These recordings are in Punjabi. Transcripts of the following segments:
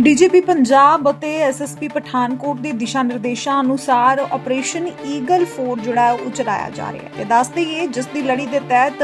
ਡੀਜੀਪੀ ਪੰਜਾਬ ਅਤੇ ਐਸਐਸਪੀ ਪਠਾਨਕੋਟ ਦੇ ਦਿਸ਼ਾ ਨਿਰਦੇਸ਼ਾਂ ਅਨੁਸਾਰ ਆਪਰੇਸ਼ਨ ਈਗਲ 4 ਜਿਹੜਾ ਹੈ ਉਹ ਚਲਾਇਆ ਜਾ ਰਿਹਾ ਹੈ। ਤੇ ਦੱਸ ਦਈਏ, ਜਿਸ ਦੀ ਲੜੀ ਦੇ ਤਹਿਤ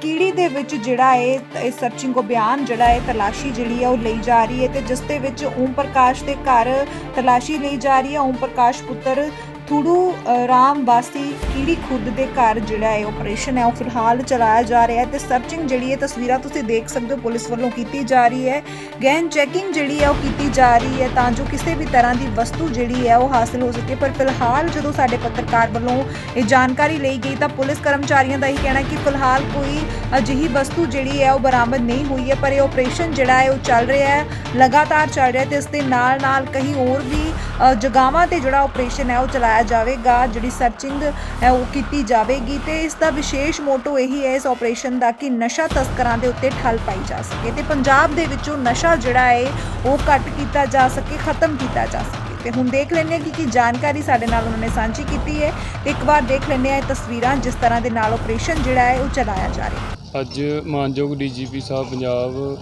ਕੀੜੀ ਦੇ ਵਿੱਚ ਜਿਹੜਾ ਹੈ, ਇਹ ਸਰਚਿੰਗ ਅਭਿਆਨ ਜਿਹੜਾ ਹੈ, ਤਲਾਸ਼ੀ ਜਿਹੜੀ ਹੈ ਉਹ ਲਈ ਜਾ ਰਹੀ ਹੈ ਤੇ ਜਿਸ ਦੇ ਵਿੱਚ ਓਮ ਪ੍ਰਕਾਸ਼ ਦੇ ਘਰ ਤਲਾਸ਼ੀ ਲਈ ਜਾ ਰਹੀ ਹੈ। ਓਮ ਪ੍ਰਕਾਸ਼ ਪੁੱਤਰ ਥੂੜੂ ਅ, ਰਾਮ ਵਾਸੀ ਕੀੜੀ ਖੁਰਦ ਦੇ ਘਰ ਜਿਹੜਾ ਹੈ ਆਪਰੇਸ਼ਨ ਹੈ ਉਹ ਫਿਲਹਾਲ ਚਲਾਇਆ ਜਾ ਰਿਹਾ ਹੈ ਤੇ ਸਰਚਿੰਗ ਜਿਹੜੀ ਹੈ ਤਸਵੀਰਾਂ ਤੁਸੀਂ ਦੇਖ ਸਕਦੇ ਹੋ ਪੁਲਿਸ ਵੱਲੋਂ ਕੀਤੀ ਜਾ ਰਹੀ ਹੈ। ਗੈਨ ਚੈਕਿੰਗ ਜਿਹੜੀ ਹੈ ਉਹ ਕੀਤੀ ਜਾ ਰਹੀ ਹੈ ਤਾਂ ਜੋ ਕਿਸੇ ਵੀ ਤਰ੍ਹਾਂ ਦੀ ਵਸਤੂ ਜਿਹੜੀ ਹੈ ਉਹ ਹਾਸਲ ਹੋ ਸਕੇ। ਪਰ ਫਿਲਹਾਲ ਜਦੋਂ ਸਾਡੇ ਪੱਤਰਕਾਰ ਵੱਲੋਂ ਇਹ ਜਾਣਕਾਰੀ ਲਈ ਗਈ ਤਾਂ ਪੁਲਿਸ ਕਰਮਚਾਰੀਆਂ ਦਾ ਇਹ ਕਹਿਣਾ ਕਿ ਫਿਲਹਾਲ ਕੋਈ ਅਜਿਹੀ ਵਸਤੂ ਜਿਹੜੀ ਹੈ ਉਹ ਬਰਾਮਦ ਨਹੀਂ ਹੋਈ ਹੈ ਪਰ ਇਹ ਆਪਰੇਸ਼ਨ ਜਿਹੜਾ ਹੈ ਉਹ ਚੱਲ ਰਿਹਾ ਹੈ ਲਗਾਤਾਰ ਚੱਲ ਰਿਹਾ ਹੈ ਤੇ ਇਸ ਦੇ ਨਾਲ ਨਾਲ ਕਈ ਹੋਰ ਵੀ ਅ, ਜਗ੍ਹਾਵਾਂ ਤੇ ਜਿਹੜਾ ਆਪਰੇਸ਼ਨ ਹੈ ਉਹ ਚਲਾਇਆ ਜਾਵੇਗਾ, ਜਿਹੜੀ ਸਰਚਿੰਗ ਹੈ ਉਹ ਕੀਤੀ ਜਾਵੇਗੀ ਤੇ ਇਸ ਦਾ ਵਿਸ਼ੇਸ਼ ਮੋਟੋ ਇਹੀ ਹੈ ਇਸ ਆਪਰੇਸ਼ਨ ਦਾ ਕਿ ਨਸ਼ਾ ਤਸਕਰਾਂ ਦੇ ਉੱਤੇ ਠੱਲ ਪਾਈ ਜਾ ਸਕੇ ਤੇ ਪੰਜਾਬ ਦੇ ਵਿੱਚੋਂ ਨਸ਼ਾ ਜਿਹੜਾ ਹੈ ਉਹ ਘੱਟ ਕੀਤਾ ਜਾ ਸਕੇ, ਖਤਮ ਕੀਤਾ ਜਾ ਸਕੇ। ਤੇ ਹੁਣ ਦੇਖ ਲੈਂਦੇ ਹਾਂ ਕਿ ਕੀ ਜਾਣਕਾਰੀ ਸਾਡੇ ਨਾਲ ਉਹਨਾਂ ਨੇ ਸਾਂਝੀ ਕੀਤੀ ਹੈ। ਤੇ ਇੱਕ ਵਾਰ ਦੇਖ ਲੈਂਦੇ ਹਾਂ ਇਹ ਤਸਵੀਰਾਂ ਜਿਸ ਤਰ੍ਹਾਂ ਦੇ ਨਾਲ ਆਪਰੇਸ਼ਨ ਜਿਹੜਾ ਹੈ ਉਹ ਚਲਾਇਆ ਜਾ ਰਿਹਾ ਹੈ। ਅੱਜ ਮਾਨਯੋਗ ਡੀਜੀਪੀ ਸਾਹਿਬ ਪੰਜਾਬ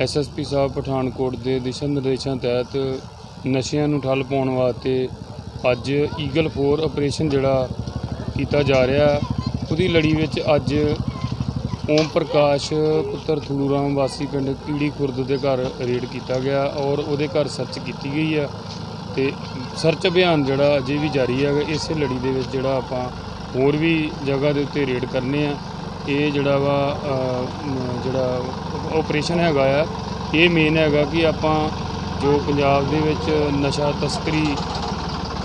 ਐਸਐਸਪੀ ਸਾਹਿਬ ਪਠਾਨਕੋਟ ਦੇ ਦਿਸ਼ਾ ਨਿਰਦੇਸ਼ਾਂ ਤਹਿਤ ਨਸ਼ਿਆਂ ਨੂੰ ਠੱਲ ਪਾਉਣ ਵਾਸਤੇ ਅੱਜ ਈਗਲ 4 ਆਪਰੇਸ਼ਨ ਜਿਹੜਾ ਕੀਤਾ ਜਾ ਰਿਹਾ ਉਹਦੀ ਲੜੀ ਵਿੱਚ ਅੱਜ ਓਮ ਪ੍ਰਕਾਸ਼, ਪੁੱਤਰ ਥੂਰੂ ਰਾਮ ਵਾਸੀ ਪਿੰਡ ਕੀੜੀ ਖੁਰਦ ਦੇ ਘਰ ਰੇਡ ਕੀਤਾ ਗਿਆ ਔਰ ਉਹਦੇ ਘਰ ਸਰਚ ਕੀਤੀ ਗਈ ਆ ਤੇ ਸਰਚ ਅਭਿਆਨ ਜਿਹੜਾ ਅਜੇ ਵੀ ਜਾਰੀ ਹੈਗਾ ਇਸੇ ਲੜੀ ਦੇ ਵਿੱਚ ਜਿਹੜਾ ਆਪਾਂ ਹੋਰ ਵੀ ਜਗ੍ਹਾ ਦੇ ਉੱਤੇ ਰੇਡ ਕਰਨੇ ਆ। ਇਹ ਜਿਹੜਾ ਵਾ ਜਿਹੜਾ ਆਪਰੇਸ਼ਨ ਹੈਗਾ ਆ, ਇਹ ਮੇਨ ਹੈਗਾ ਕਿ ਆਪਾਂ ਜੋ ਪੰਜਾਬ ਦੇ ਵਿੱਚ ਨਸ਼ਾ ਤਸਕਰੀ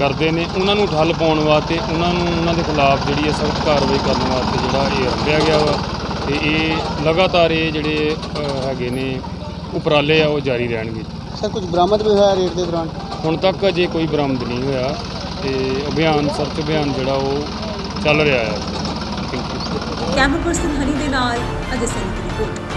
ਕਰਦੇ ਨੇ ਉਹਨਾਂ ਨੂੰ ਠੱਲ ਪਾਉਣ ਵਾਸਤੇ ਉਹਨਾਂ ਨੂੰ ਉਹਨਾਂ ਦੇ ਖਿਲਾਫ ਜਿਹੜੀ ਹੈ ਸਖਤ ਕਾਰਵਾਈ ਕਰਨ ਵਾਸਤੇ ਜਿਹੜਾ ਇਹ ਰੱਖਿਆ ਗਿਆ ਵਾ। ਤੇ ਇਹ ਲਗਾਤਾਰ ਇਹ ਜਿਹੜੇ ਹੈਗੇ ਨੇ ਉਪਰਾਲੇ ਆ ਉਹ ਜਾਰੀ ਰਹਿਣਗੇ। ਸਰ ਕੁਝ ਬਰਾਮਦ ਵੀ ਹੋਇਆ ਰੇਡ ਦੇ ਦੌਰਾਨ? ਹੁਣ ਤੱਕ ਅਜੇ ਕੋਈ ਬਰਾਮਦ ਨਹੀਂ ਹੋਇਆ। ਤੇ ਅਭਿਆਨ ਸਰਚ ਅਭਿਆਨ ਜਿਹੜਾ ਉਹ ਚੱਲ ਰਿਹਾ ਹੈ। Thank you camera person Honey ਦੇ ਨਾਲ ਅਜੇ ਦੀ ਰਿਪੋਰਟ।